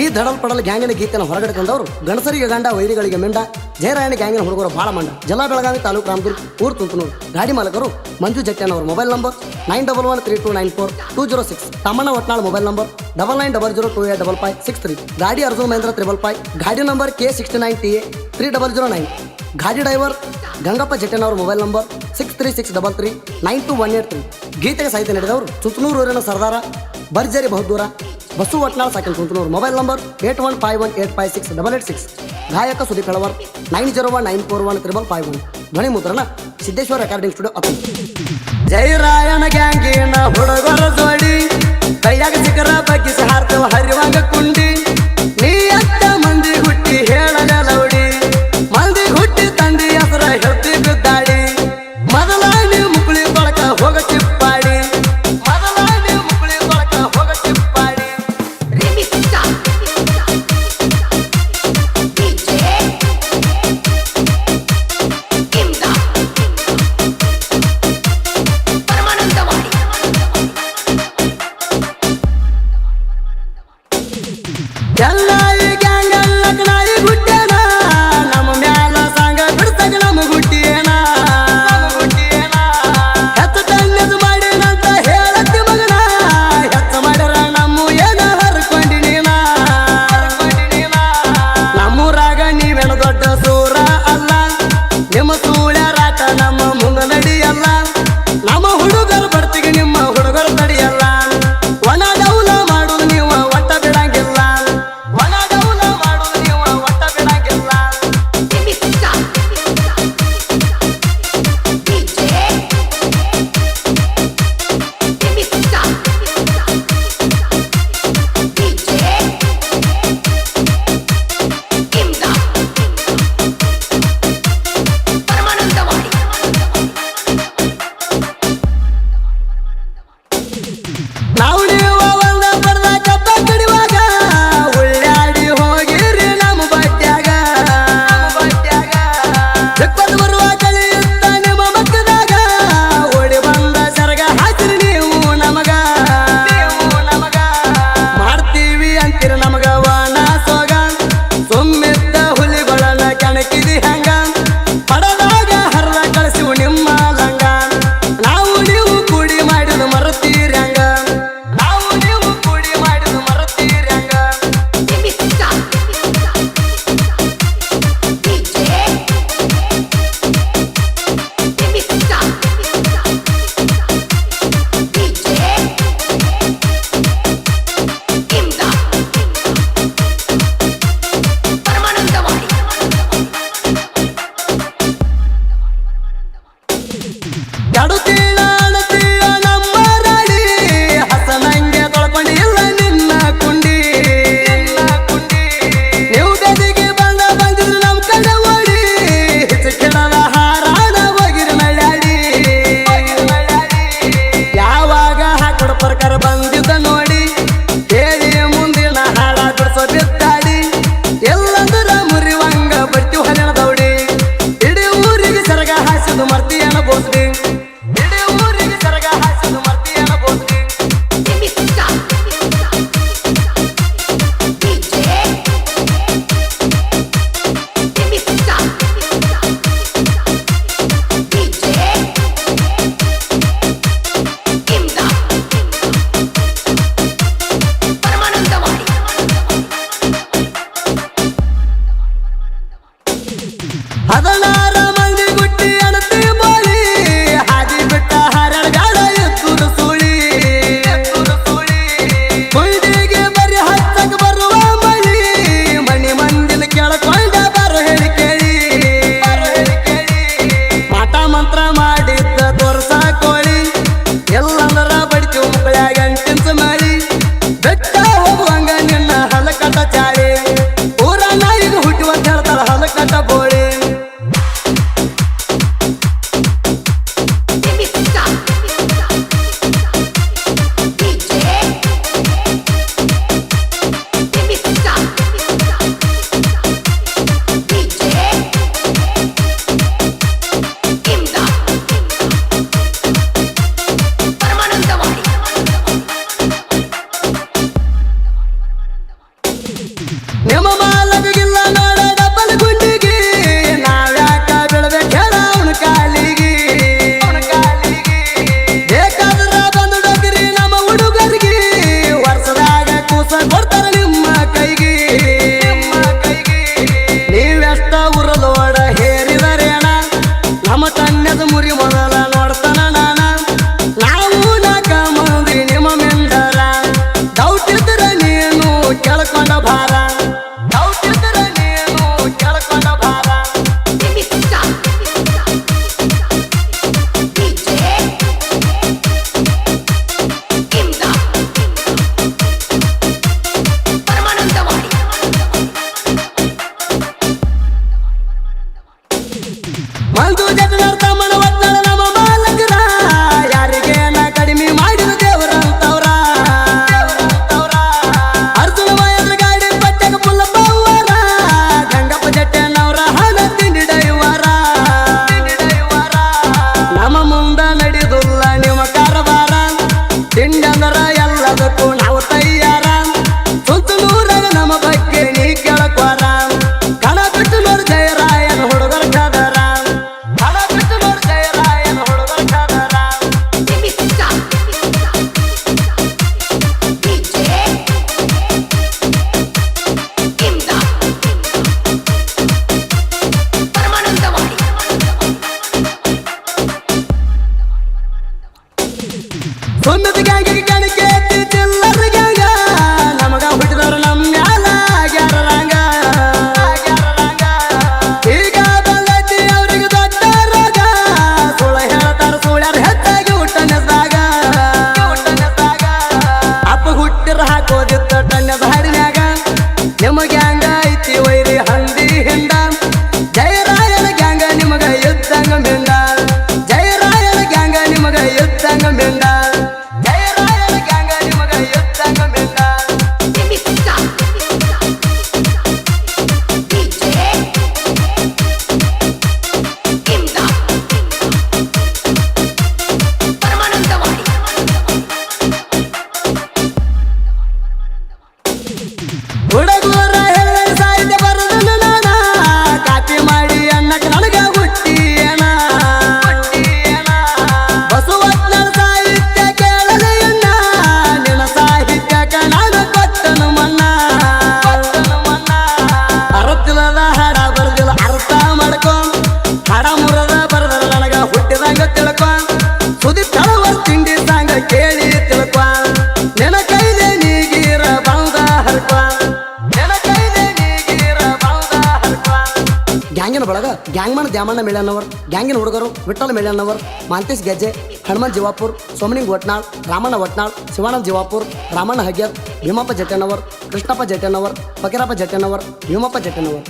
ಈ ದಡಲ್ ಪಡಲ್ ಗ್ಯಾಂಗಿನ ಗೀತೆನ ಹೊರಗಡೆ ಗಣಸರಿಗೆ ಗಂಡ ವೈರಿಗಳಿಗೆ ಮೆಂಡ ಜಯರಾಯಣ ಗ್ಯಾಂಗಿನ ಹುಡುಗರು ಬಾಳ ಮಂಡ. ಜಲ ಬೆಳಗಾವಿ ತಾಲೂಕು ರಾಮದುರ್ಗ, ಊರು ತುಂತನೂರು. ಗಾಡಿ ಮಾಲಕರು ಮಂಜು ಜಟ್ಟೆನ್ ಅವರ mobile number nine double one three two nine four two zero six. Tammanna Otnal mobile number double nine double zero two eight double five six three. ಗಾಡಿ ಅರ್ಜುನ್ ಮಹೇಂದ್ರ ತ್ರಿಬಲ್ ಫೈವ್. ಗಾಡಿ number K sixty nine T A three double zero nine. ಗಾಡಿ driver Gangappa Jatten ಅವರ mobile number six three six double three nine two one eight three. ಗೀತೆಗೆ ಸಾಹಿತ್ಯ ನಡೆದವರು ಸುತ್ತನೂರು ಊರಿನ ಸರ್ದಾರ ಭರ್ಜರಿ ಬಹುದೂರ Basu Otnal cycle Kuntanuru mobile number eight one five one eight five six double eight six ಗಾಯಕ Sudeep Helavar nine zero one nine four one triple five one ಧ್ವನಿ ಮುದ್ರಣ Siddeshwara recording studio ಅಪ್ಪ ಜಯರಾಯನ ಗ್ಯಾಂಗಿನ ಹುಡುಗರ ಜೋಡಿ, ಕೈಯಾಗ ಸಿಕ್ಕರ ಬಗ್ಗಿಸಿ ಹಾರ್ತವ ಹರಿವಾಗ ಕುಂಡಿ. ನಡುತ್ತಿಲ್ಲ my love, ದ್ಯಾಮಣ್ಣ ಮೇಳಣ್ಣವರ್ ಗ್ಯಾಂಗಿನ ಹುಡುಗರು ವಿಠಲ್ ಮೇಳಣ್ಣವರ್ ಮಾಂತೇಶ್ ಗೆಜ್ಜೆ, ಹನುಮಂತ್ ಜೀವಾಪುರ್ ಸೋಮನಿಂಗ್ ಒಟ್ನಾಳ್, ರಾಮಣ್ಣ ಒಟ್ನಾಳ್, ಶಿವಾನಂದ್ ಜೀವಾಪುರ್, ರಾಮಣ್ಣ ಹಗ್ಯರ್ ಭೀಮಪ್ಪ ಜಟ್ಟಣ್ಣವರ್ ಕೃಷ್ಣಪ್ಪ ಜಟ್ಟಣ್ಣವರ್ ಫಕೀರಪ್ಪ ಜಟ್ಟಣ್ಣವರ್ ಭೀಮಪ್ಪ ಜಟ್ಟಣ್ಣವರ್